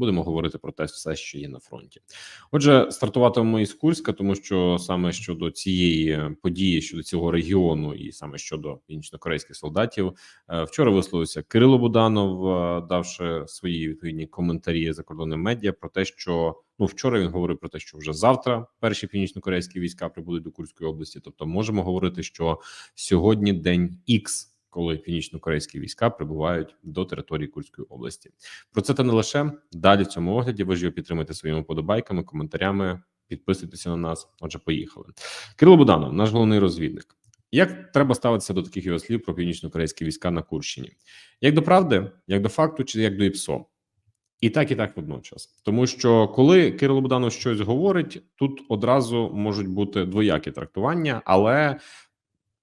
будемо говорити про те, все, що є на фронті. Отже, стартуватимемо із Курська, тому що саме щодо цієї події, щодо цього регіону, і саме щодо північно-корейських солдатів, е, вчора висловився Кирило Буданов, е, давши свої відповідні коментарі закордонним медіа про те, що ну вчора він говорив про те, що вже завтра перші північно-корейські війська прибудуть до Курської області. Тобто, можемо говорити, що сьогодні день Ікс коли північно-корейські війська прибувають до території Курської області. Про це та не лише далі в цьому огляді. Ви ж його підтримуєте своїми подобайками, коментарями. Підписуйтеся на нас. Отже, поїхали. Кирило Буданов, наш головний розвідник. Як треба ставитися до таких його слів про північно-корейські війська на Курщині? Як до правди, як до факту, чи як до ІПСО? І так, і так водночас, тому що коли Кирило Буданов щось говорить, тут одразу можуть бути двоякі трактування, але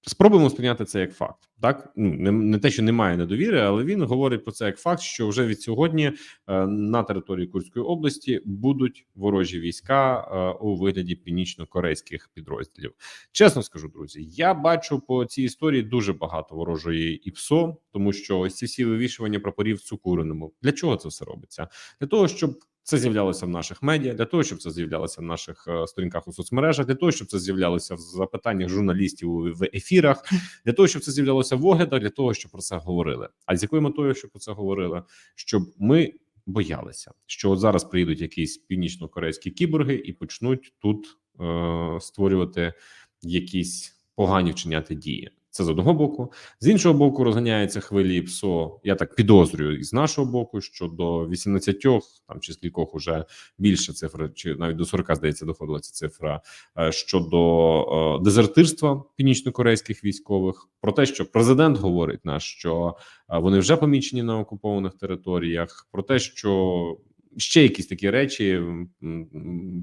Спробуємо сприйняти це як факт. Так ну не, не те, що немає недовіри, але він говорить про це як факт, що вже від сьогодні е, на території Курської області будуть ворожі війська е, у вигляді північно-корейських підрозділів. Чесно скажу, друзі, я бачу по цій історії дуже багато ворожої ІПСО, тому що ось ці всі вивішування прапорів в Цукуриному. Для чого це все робиться? Для того, щоб це з'являлося в наших медіа для того, щоб це з'являлося в наших е, сторінках у соцмережах, для того, щоб це з'являлося в запитаннях журналістів в ефірах, для того, щоб це з'являлося в оглядах, для того, щоб про це говорили. А з якою метою, щоб про це говорили, щоб ми боялися, що от зараз приїдуть якісь північно-корейські кіборги і почнуть тут е, створювати якісь погані вчиняти дії. Це з одного боку, з іншого боку, розганяється хвилі ПСО. Я так підозрюю, і з нашого боку, що до 18, там чи скількох уже більше цифри, чи навіть до 40, здається, доходила ця цифра е, щодо е, дезертирства північно-корейських військових. Про те, що президент говорить наш, що е, вони вже помічені на окупованих територіях, про те, що ще якісь такі речі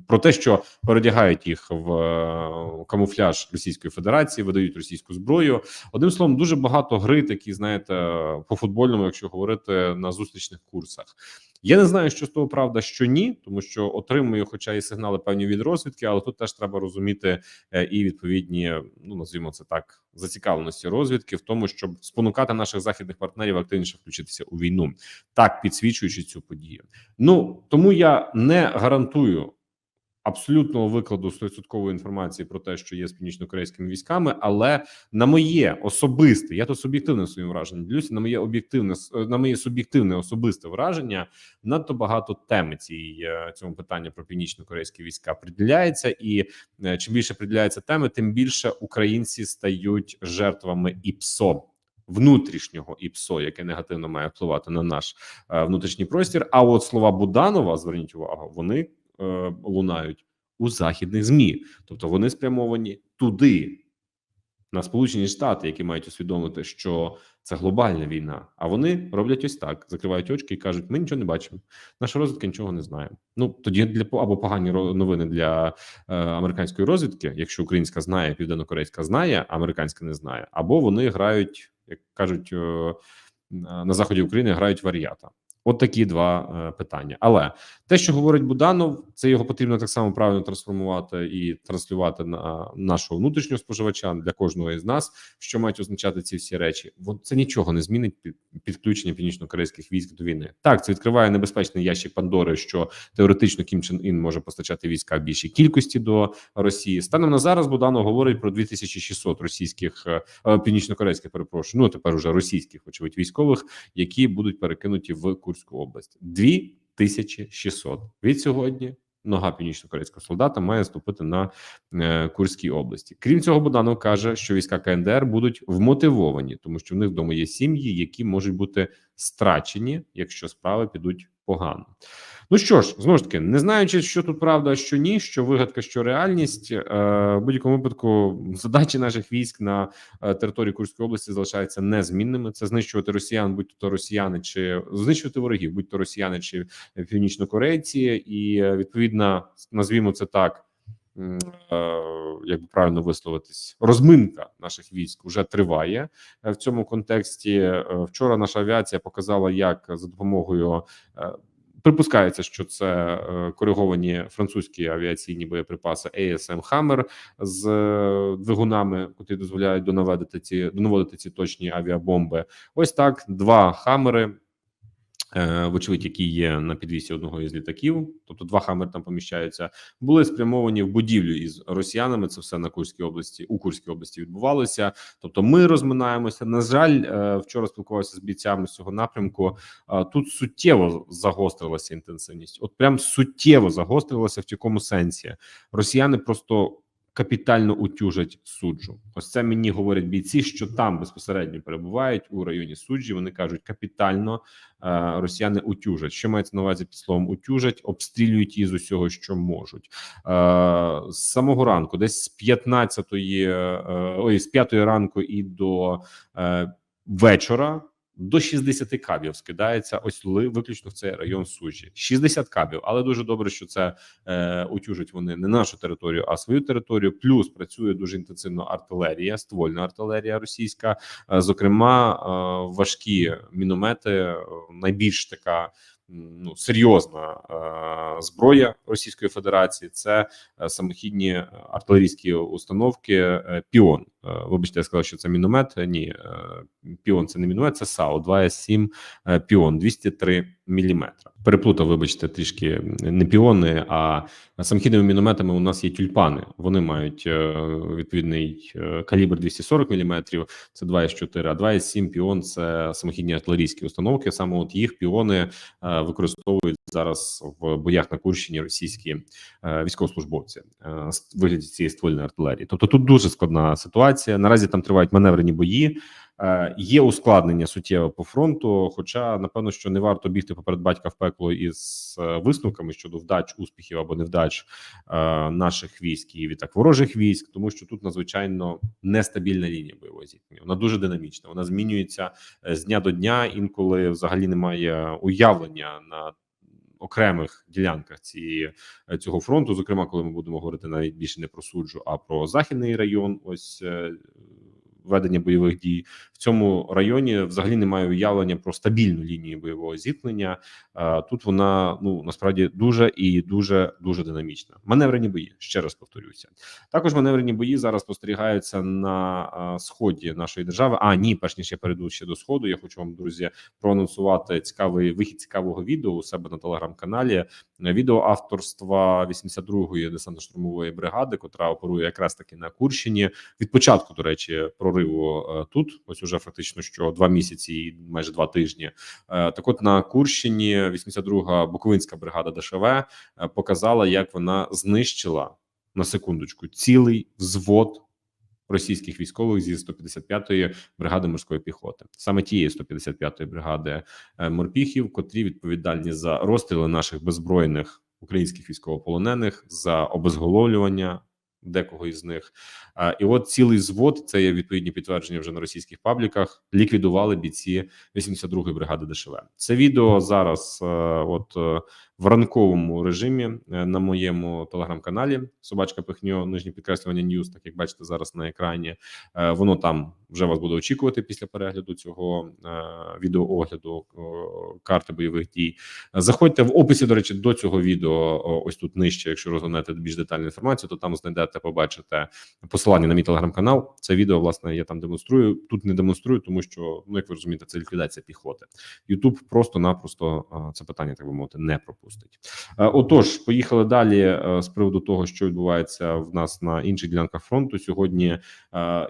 про те, що передягають їх в е, камуфляж Російської Федерації, видають російську зброю. Одним словом, дуже багато гри, такі знаєте, по футбольному, якщо говорити на зустрічних курсах. Я не знаю, що з того правда, що ні, тому що отримую, хоча і сигнали певні від розвідки, але тут теж треба розуміти е, і відповідні, ну назвімо це так, зацікавленості розвідки в тому, щоб спонукати наших західних партнерів активніше включитися у війну, так підсвічуючи цю подію. Ну тому я не гарантую абсолютного викладу 100% інформації про те, що є з північно-корейськими військами, але на моє особисте, я тут суб'єктивне своїм враженням ділюся, на моє об'єктивне на моє суб'єктивне особисте враження. Надто багато теми цієї е, цьому питання про північно-корейські війська приділяється, і е, чим більше приділяється теми, тим більше українці стають жертвами ІПСО. Внутрішнього ІПСО, яке негативно має впливати на наш е, внутрішній простір. А от слова Буданова, зверніть увагу, вони е, лунають у західних змі, тобто вони спрямовані туди, на Сполучені Штати, які мають усвідомити, що це глобальна війна. А вони роблять ось так: закривають очки і кажуть: ми нічого не бачимо. Наша розвідка нічого не знає. Ну тоді для або погані новини для е, американської розвідки, якщо українська знає, південно-корейська знає, а американська не знає, або вони грають, як кажуть е, на заході України, грають варіата. От такі два е, питання. Але те, що говорить Буданов, це його потрібно так само правильно трансформувати і транслювати на нашого внутрішнього споживача для кожного із нас, що мають означати ці всі речі. Бо це нічого не змінить під підключення північно-корейських військ до війни. Так, це відкриває небезпечний ящик Пандори, що теоретично Кім Чен Ін може постачати війська в більшій кількості до Росії. Станом на зараз Буданов говорить про 2600 російських е, е, північно-корейських перепрошую, ну тепер уже російських, очевидь, військових, які будуть перекинуті в Курську Курську область. 2600. Від сьогодні нога північно-корейського солдата має ступити на е, Курській області. Крім цього, Буданов каже, що війська КНДР будуть вмотивовані, тому що в них вдома є сім'ї, які можуть бути страчені, якщо справи підуть погано. Ну що ж, знову ж таки, не знаючи, що тут правда, що ні, що вигадка, що реальність е, в будь-якому випадку задачі наших військ на е, території Курської області залишаються незмінними. Це знищувати росіян, будь то росіяни, чи знищувати ворогів, будь то росіяни чи північнокорейці, і е, відповідно назвімо це так. Як би правильно висловитись, розминка наших військ вже триває в цьому контексті. Вчора наша авіація показала, як за допомогою Припускається, що це е, кориговані французькі авіаційні боєприпаси ASM Hammer з е, двигунами, які дозволяють донаведити ці донаводити ці точні авіабомби. Ось так два хамери е, Вочевидь, які є на підвісі одного із літаків, тобто два хамер там поміщаються, були спрямовані в будівлю із росіянами. Це все на Курській області у Курській області відбувалося. Тобто, ми розминаємося. На жаль, е, вчора спілкувався з бійцями з цього напрямку. Е, Тут суттєво загострилася інтенсивність. От прям суттєво загострилася в якому сенсі. Росіяни просто капітально утюжать суджу. Ось це мені говорять бійці, що там безпосередньо перебувають у районі суджі. Вони кажуть, капітально е, росіяни утюжать. Що мається на увазі під словом утюжать, обстрілюють її з усього, що можуть. Е, з самого ранку, десь з 15-ї, е, ой, з 5 ранку і до е, вечора. До 60 кабів скидається ось виключно в цей район Сучі. 60 кабів, але дуже добре, що це е, утюжать вони не нашу територію, а свою територію. Плюс працює дуже інтенсивно артилерія, ствольна артилерія російська. Е, зокрема, е, важкі міномети, е, найбільш така. Ну, серйозна е, зброя Російської Федерації це е, самохідні артилерійські установки е, Піон. Е, Вибачте, я сказав, що це міномет. Ні, е, Піон це не міномет, це САУ 2С7 е, Піон 203 мм. Переплутав, вибачте, трішки не піони, а самохідними мінометами у нас є тюльпани. Вони мають відповідний калібр 240 мм, це 2С4, а 2С7 піон це самохідні артилерійські установки. Саме от їх піони використовують зараз в боях на Курщині російські військовослужбовці з вигляді цієї ствольної артилерії. Тобто тут дуже складна ситуація. Наразі там тривають маневрені бої. Е, Є ускладнення суттєве по фронту. Хоча напевно, що не варто бігти поперед батька в пекло із е, висновками щодо вдач, успіхів або невдач е, наших військ і відтак ворожих військ, тому що тут надзвичайно нестабільна лінія бойового зіткнення. Вона дуже динамічна. Вона змінюється е, з дня до дня. Інколи взагалі немає уявлення на окремих ділянках цієї е, цього фронту. Зокрема, коли ми будемо говорити навіть більше не про суджу, а про західний район. Ось е, ведення бойових дій в цьому районі взагалі немає уявлення про стабільну лінію бойового зіткнення. Е, Тут вона ну насправді дуже і дуже дуже динамічна. Маневрені бої ще раз повторюся. Також маневрені бої зараз спостерігаються на е, сході нашої держави. А ні, перш ніж я перейду ще до сходу. Я хочу вам, друзі, проанонсувати цікавий вихід цікавого відео у себе на телеграм-каналі. Відео авторства 82-ї десантно-штурмової бригади, котра оперує якраз таки на Курщині. Від початку, до речі, прориву е, тут. Ось уже фактично що два місяці і майже два тижні. Е, Так, от на Курщині 82-га Буковинська бригада ДШВ е, показала, як вона знищила на секундочку цілий взвод російських військових зі 155-ї бригади морської піхоти, саме тієї 155-ї бригади е, морпіхів, котрі відповідальні за розстріли наших беззбройних українських військовополонених за обезголовлювання. Декого із них, А, і от цілий звод це є відповідні підтвердження вже на російських пабліках. Ліквідували бійці 82-ї бригади ДШВ. Це відео зараз, е, от е, в ранковому режимі е, на моєму телеграм-каналі Собачка Пихньо, нижнє підкреслювання Ньюс, так як бачите зараз на екрані. Воно там вже вас буде очікувати після перегляду цього е, відеоогляду е, карти бойових дій. Заходьте в описі. До речі, до цього відео ось тут нижче. Якщо розгорнете більш детальну інформацію, то там знайдете, побачите посилання на мій телеграм-канал. Це відео власне я там демонструю. Тут не демонструю, тому що ну як ви розумієте, це ліквідація піхоти. Ютуб просто-напросто е, це питання, так би мовити, не пропустить. Отож, поїхали далі з приводу того, що відбувається в нас на інших ділянках фронту. Сьогодні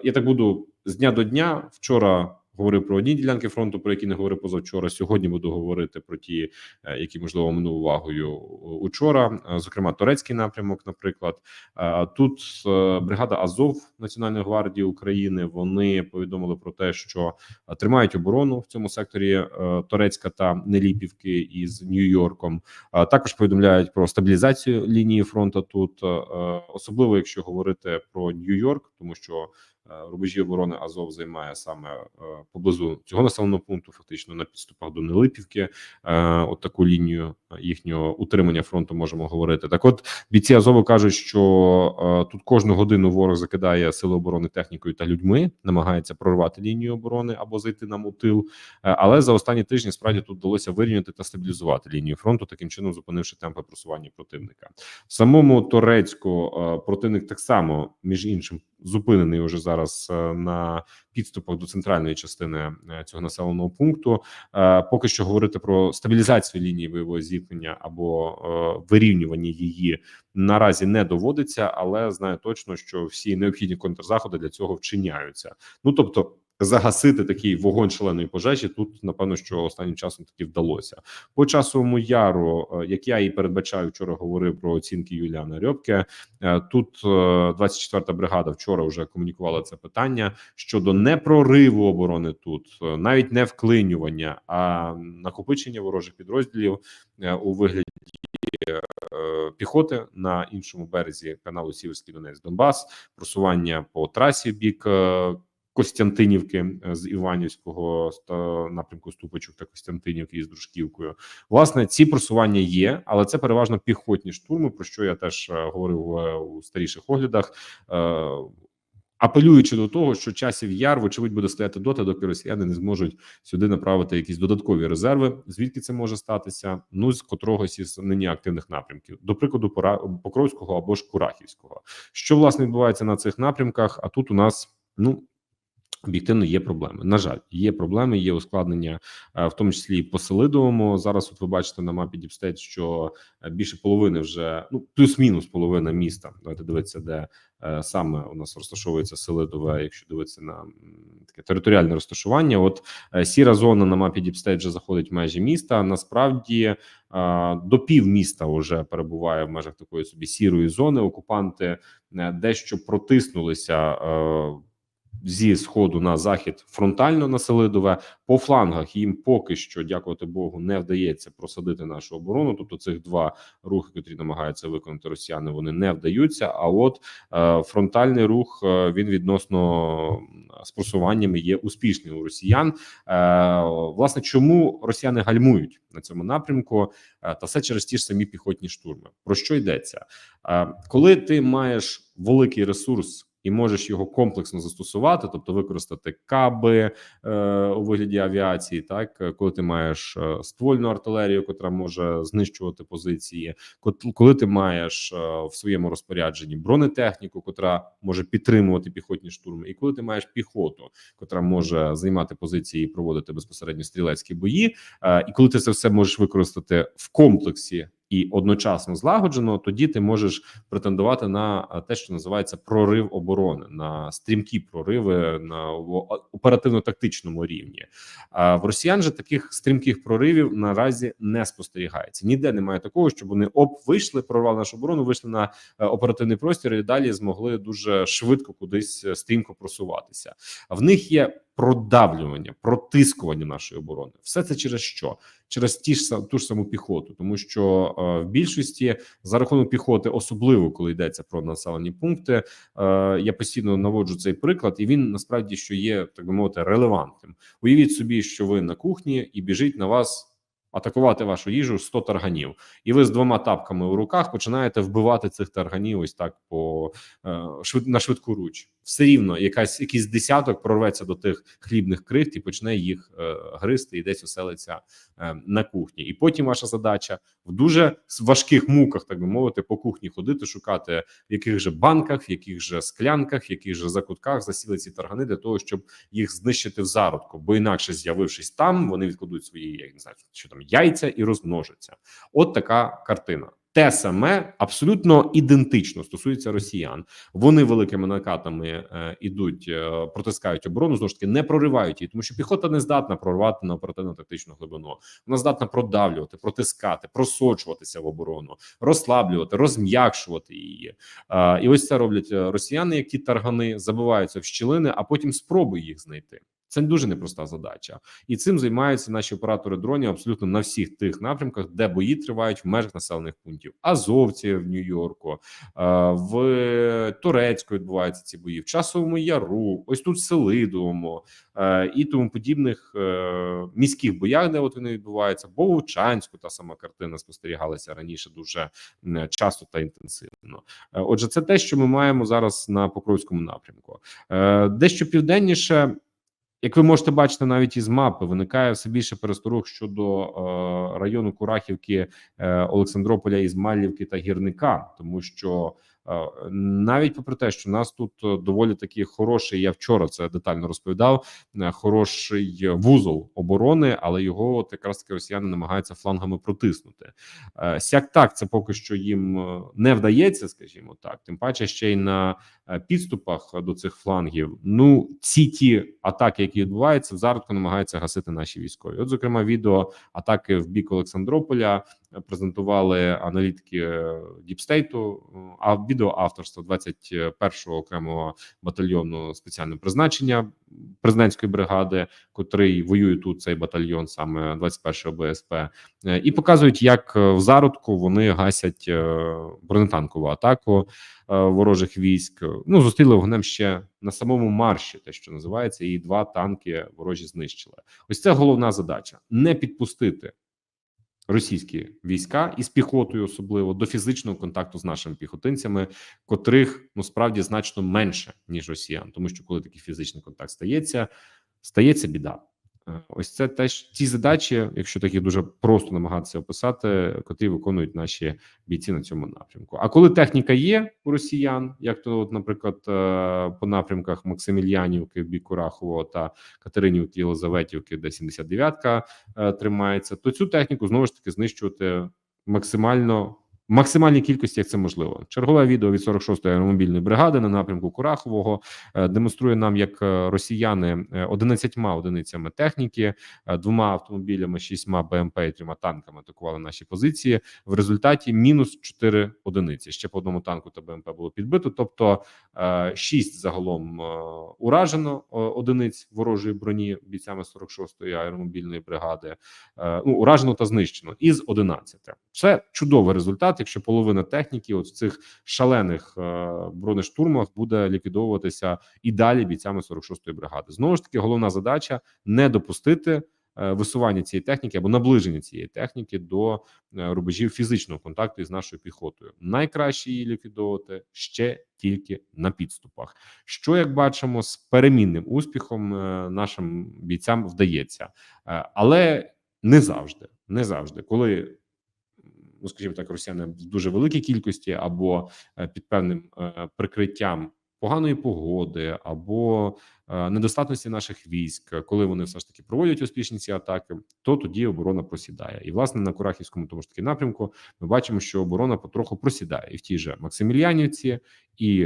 я так буду з дня до дня. Вчора говорив про одні ділянки фронту, про які не говорив позавчора. Сьогодні буду говорити про ті, е, які можливо минув увагою учора. Е, Зокрема, турецький напрямок, наприклад. Е, Тут бригада Азов Національної гвардії України вони повідомили про те, що тримають оборону в цьому секторі Торецька та Неліпівки із Нью-Йорком. Також повідомляють про стабілізацію лінії фронту тут, особливо якщо говорити про Нью-Йорк, тому що рубежі оборони Азов займає саме е, поблизу цього населеного пункту, фактично на підступах до Нелипівки. Е, От таку лінію їхнього утримання фронту можемо говорити. Так, от бійці Азову кажуть, що е, тут кожну годину ворог закидає сили оборони технікою та людьми, намагається прорвати лінію оборони або зайти нам у тил. Е, Але за останні тижні справді тут вдалося вирівняти та стабілізувати лінію фронту, таким чином зупинивши темпи просування противника. В самому Торецьку е, противник так само, між іншим, зупинений уже зараз. Зараз е, на підступах до центральної частини е, цього населеного пункту. Е, Поки що говорити про стабілізацію лінії бойового зіткнення або вирівнювання її наразі не доводиться, але знаю точно, що всі необхідні контрзаходи для цього вчиняються. Ну тобто. Загасити такий вогонь шаленої пожежі тут напевно, що останнім часом таки вдалося по часовому яру. е, Як я і передбачаю, вчора говорив про оцінки Юліана Рьобке. е, Тут е, 24-та бригада вчора вже комунікувала це питання щодо не прориву оборони тут, е, навіть не вклинювання, а накопичення ворожих підрозділів е, у вигляді е, піхоти на іншому березі каналу Сіверський Донець Донбас, просування по трасі бік е, Костянтинівки е, з Іванівського напрямку Ступочок та Костянтинівки із Дружківкою. Власне, ці просування є, але це переважно піхотні штурми, про що я теж е, говорив е, у старіших оглядах. Апелюючи до того, що часів яр, вочевидь, буде стояти доти, доки росіяни не зможуть сюди направити якісь додаткові резерви. Звідки це може статися? Ну з котрогось із нині активних напрямків, до прикладу, Покровського або ж Курахівського. Що власне відбувається на цих напрямках? А тут у нас ну. Об'єктивно є проблеми. На жаль, є проблеми, є ускладнення, е, в тому числі і по Селидовому. Зараз, от ви бачите на мапі Діпстейт, що е, більше половини вже ну плюс-мінус половина міста. Давайте дивитися, де е, саме у нас розташовується Селидове, якщо дивитися на таке територіальне розташування. От сіра зона на мапі Діпстейт вже заходить в межі міста. Насправді до пів міста вже перебуває в межах такої собі сірої зони. Окупанти дещо протиснулися. Зі сходу на захід фронтально на Селидове по флангах їм поки що, дякувати Богу, не вдається просадити нашу оборону. Тобто цих два рухи, котрі намагаються виконати росіяни, вони не вдаються. А от е, фронтальний рух е, він відносно з просуваннями є успішний у росіян. Е, власне, чому росіяни гальмують на цьому напрямку? Е, та все через ті ж самі піхотні штурми. Про що йдеться? Е, коли ти маєш великий ресурс. І можеш його комплексно застосувати, тобто використати каби е, у вигляді авіації, так е, коли ти маєш е, ствольну артилерію, котра може знищувати позиції, коли ти маєш е, в своєму розпорядженні бронетехніку, котра може підтримувати піхотні штурми, і коли ти маєш піхоту, котра може займати позиції і проводити безпосередньо стрілецькі бої, е, і коли ти це все можеш використати в комплексі. І одночасно злагоджено, тоді ти можеш претендувати на е, те, що називається прорив оборони, на стрімкі прориви на оперативно-тактичному рівні. А в росіян же таких стрімких проривів наразі не спостерігається. Ніде немає такого, щоб вони оп вийшли, прорвали нашу оборону, вийшли на е, оперативний простір і далі змогли дуже швидко кудись е, стрімко просуватися. В них є продавлювання, протискування нашої оборони. Все це через що? Через ті ж ту ж саму піхоту, тому що е, в більшості за рахунок піхоти, особливо коли йдеться про населені пункти, е, я постійно наводжу цей приклад, і він насправді що є так би мовити релевантним. Уявіть собі, що ви на кухні і біжить на вас. Атакувати вашу їжу 100 тарганів, і ви з двома тапками у руках починаєте вбивати цих тарганів ось так по е, на швидку руч. Все рівно, якась якийсь десяток прорветься до тих хлібних крихт і почне їх е, гризти і десь оселиться е, на кухні. І потім ваша задача в дуже важких муках, так би мовити, по кухні ходити, шукати в яких же банках, в яких же склянках, в яких же закутках засіли ці таргани для того, щоб їх знищити в зародку. Бо інакше, з'явившись там, вони відкладуть свої я не знаю, що там яйця і розмножаться. От така картина. Те саме абсолютно ідентично стосується росіян. Вони великими накатами е, ідуть, е, протискають оборону, знову ж таки не проривають її, тому що піхота не здатна прорвати на оперативно-тактичну глибину. Вона здатна продавлювати, протискати, просочуватися в оборону, розслаблювати, розм'якшувати її. Е, і ось це роблять росіяни, які таргани забиваються в щілини, а потім спробують їх знайти. Це дуже непроста задача, і цим займаються наші оператори дронів абсолютно на всіх тих напрямках, де бої тривають в межах населених пунктів. Азовці в Нью-Йорку, е, в Турецьку відбуваються ці бої, в часовому яру, ось тут Селидовому е, і тому подібних е, міських боях, де от вони відбуваються, бо Вовчанську та сама картина спостерігалася раніше дуже часто та інтенсивно. Отже, це те, що ми маємо зараз на Покровському напрямку. Дещо південніше. Як ви можете бачити, навіть із мапи виникає все більше пересторог щодо е, району Курахівки, е, Олександрополя, Ізмайлівки та Гірника, тому що Навіть попри те, що у нас тут е, доволі такий хороший. Я вчора це детально розповідав. е, Хороший вузол оборони, але його от якраз таки росіяни намагаються флангами протиснути. Е, Сяк так це поки що їм не вдається, скажімо так. Тим паче ще й на підступах до цих флангів. Ну ці ті атаки, які відбуваються, в зародку намагаються гасити наші військові. От, зокрема, відео атаки в бік Олександрополя презентували аналітики е, Діпстейту, а відео авторства 21-го окремого батальйону спеціального призначення президентської бригади, котрий воює тут цей батальйон, саме 21-го БСП, е, і показують, як е, в зародку вони гасять е, бронетанкову атаку е, ворожих військ. Ну зустріли вогнем ще на самому марші, те, що називається, і два танки ворожі знищили. Ось це головна задача: не підпустити російські війська із піхотою, особливо до фізичного контакту з нашими піхотинцями, котрих ну справді значно менше ніж росіян, тому що коли такий фізичний контакт стається, стається біда. Е, Ось це теж ті задачі, якщо такі дуже просто намагатися описати, котрі виконують наші бійці на цьому напрямку. А коли техніка є у росіян, як то, от, наприклад, е, по напрямках Максимільянівки в бік Курахового та Катеринівки, Єлизаветівки, де 79-ка е, тримається, то цю техніку знову ж таки знищувати максимально. Максимальній кількості, як це можливо, чергове відео від 46-ї аеромобільної бригади на напрямку Курахового е, демонструє нам, як е, росіяни е, 11 одиницями техніки, е, двома автомобілями, шістьма БМП і трьома танками атакували наші позиції. В результаті мінус 4 одиниці. Ще по одному танку та БМП було підбито. Тобто е, 6 загалом е, уражено е, одиниць ворожої броні бійцями 46-ї аеромобільної бригади. Е, Ну уражено та знищено із 11. Це чудовий результат. Якщо половина техніки, от в цих шалених е, бронештурмах, буде ліквідовуватися і далі бійцями 46-ї бригади. Знову ж таки, головна задача не допустити е, висування цієї техніки або наближення цієї техніки до е, рубежів фізичного контакту із нашою піхотою. Найкраще її ліквідовувати ще тільки на підступах. Що як бачимо, з перемінним успіхом нашим бійцям вдається, але не завжди, не завжди, коли ну скажімо так, росіяни в дуже великій кількості або е, під певним е, прикриттям поганої погоди або е, недостатності наших військ, коли вони все ж таки проводять успішні ці атаки, то тоді оборона просідає. І власне на Курахівському тому ж таки напрямку ми бачимо, що оборона потроху просідає і в тій же Максимілянівці, і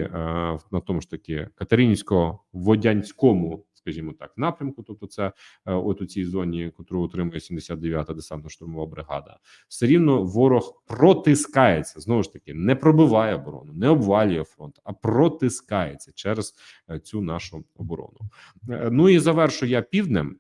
на тому ж таки Катеринівсько-Водянському. Скажімо так, напрямку, тобто це е, от у цій зоні, котру отримує 79-та десантно-штурмова бригада, все рівно ворог протискається знову ж таки, не пробиває оборону, не обвалює фронт, а протискається через е, цю нашу оборону. Е, Ну і завершу я півднем.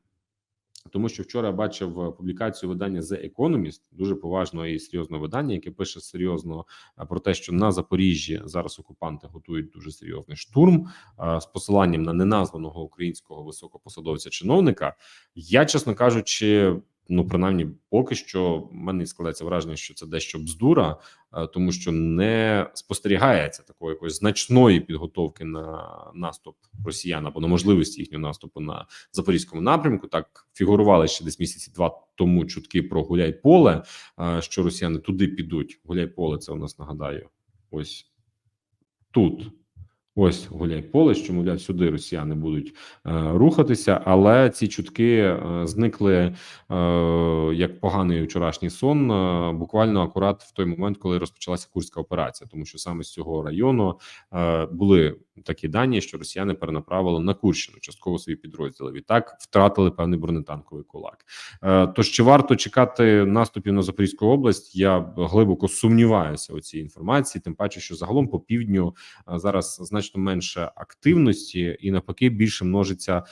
Тому що вчора бачив е, публікацію видання The Economist, дуже поважного і серйозного видання, яке пише серйозно е, про те, що на Запоріжжі зараз окупанти готують дуже серйозний штурм е, з посиланням на неназваного українського високопосадовця чиновника. Я, чесно кажучи, ну принаймні, поки що в мене складається враження, що це дещо бздура, е, тому що не спостерігається такої якоїсь значної підготовки на наступ росіян або на можливості їхнього наступу на запорізькому напрямку. Так фігурували ще десь місяці два тому чутки про Гуляйполе, е, що росіяни туди підуть. Гуляйполе, це у нас нагадаю, ось тут. Ось Гуляйполе, що мовляв, сюди росіяни будуть е, рухатися, але ці чутки е, зникли е, як поганий вчорашній сон. е, буквально акурат в той момент, коли розпочалася курська операція, тому що саме з цього району е, були такі дані, що росіяни перенаправили на Курщину частково свої підрозділи. Відтак втратили певний бронетанковий кулак. Е, Тож чи варто чекати наступів на Запорізьку область? Я глибоко сумніваюся у цій інформації, тим паче, що загалом по півдню е, зараз значно менше активності, і навпаки більше множиться е,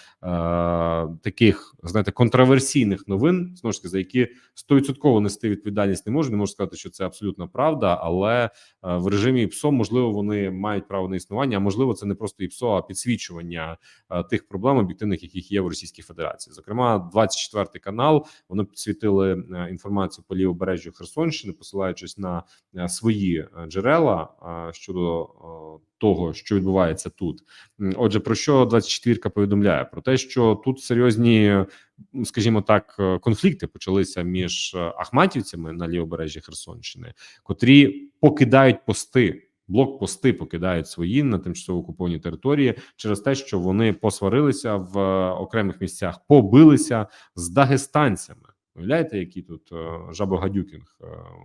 таких знаєте контроверсійних новин, знову ж таки за які стовідсотково нести відповідальність не можу. Не можу сказати, що це абсолютна правда, але е, в режимі ІПСО можливо вони мають право на існування. А можливо, це не просто ІПСО, а підсвічування е, тих проблем об'єктивних, яких є в Російській Федерації. Зокрема, 24 канал вони підсвітили е, інформацію по лівобережжю Херсонщини, посилаючись на свої джерела щодо того, що відбувається тут. Отже, про що 24 повідомляє? Про те, що тут серйозні, скажімо так, е, конфлікти почалися між е, ахматівцями на лівобережжі Херсонщини, котрі покидають пости блокпости покидають свої на тимчасово окупованій території через те, що вони посварилися в е, окремих місцях, побилися з дагестанцями. Уявляєте, який тут жабогадюкінг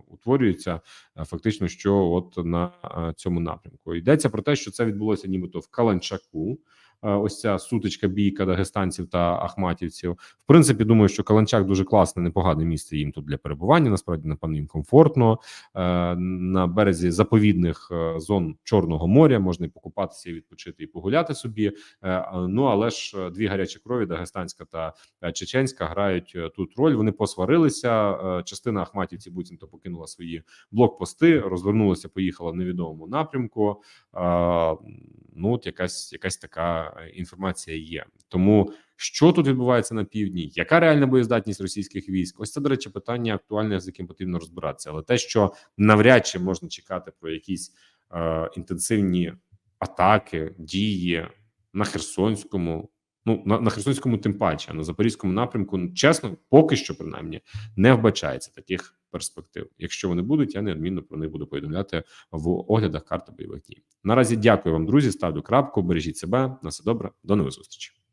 утворюється фактично, що от на цьому напрямку йдеться про те, що це відбулося нібито в Каланчаку. Е, Ось ця сутичка бійка дагестанців та ахматівців. В принципі, думаю, що Каланчак дуже класне, непогане місце їм тут для перебування. Насправді, напевно, їм комфортно Е, на березі заповідних е, зон Чорного моря можна і покупатися, і відпочити, і погуляти собі. Ну але ж дві гарячі крові, дагестанська та чеченська, грають тут роль. Вони посварилися. Частина ахматівців буцімто покинула свої блокпости, розвернулася, поїхала в невідомому напрямку. Ну, от якась якась така е, інформація є. Тому що тут відбувається на півдні, яка реальна боєздатність російських військ? Ось це, до речі, питання актуальне, з яким потрібно розбиратися. Але те, що навряд чи можна чекати про якісь е, інтенсивні атаки, дії на Херсонському. Ну на, на Херсонському, тим паче, а на запорізькому напрямку, ну, чесно, поки що принаймні не вбачається таких перспектив. Якщо вони будуть, я неодмінно про них буду повідомляти в оглядах карти бойових дій. Наразі дякую вам, друзі. Ставлю крапку, бережіть себе. На все добре, до нових зустрічей.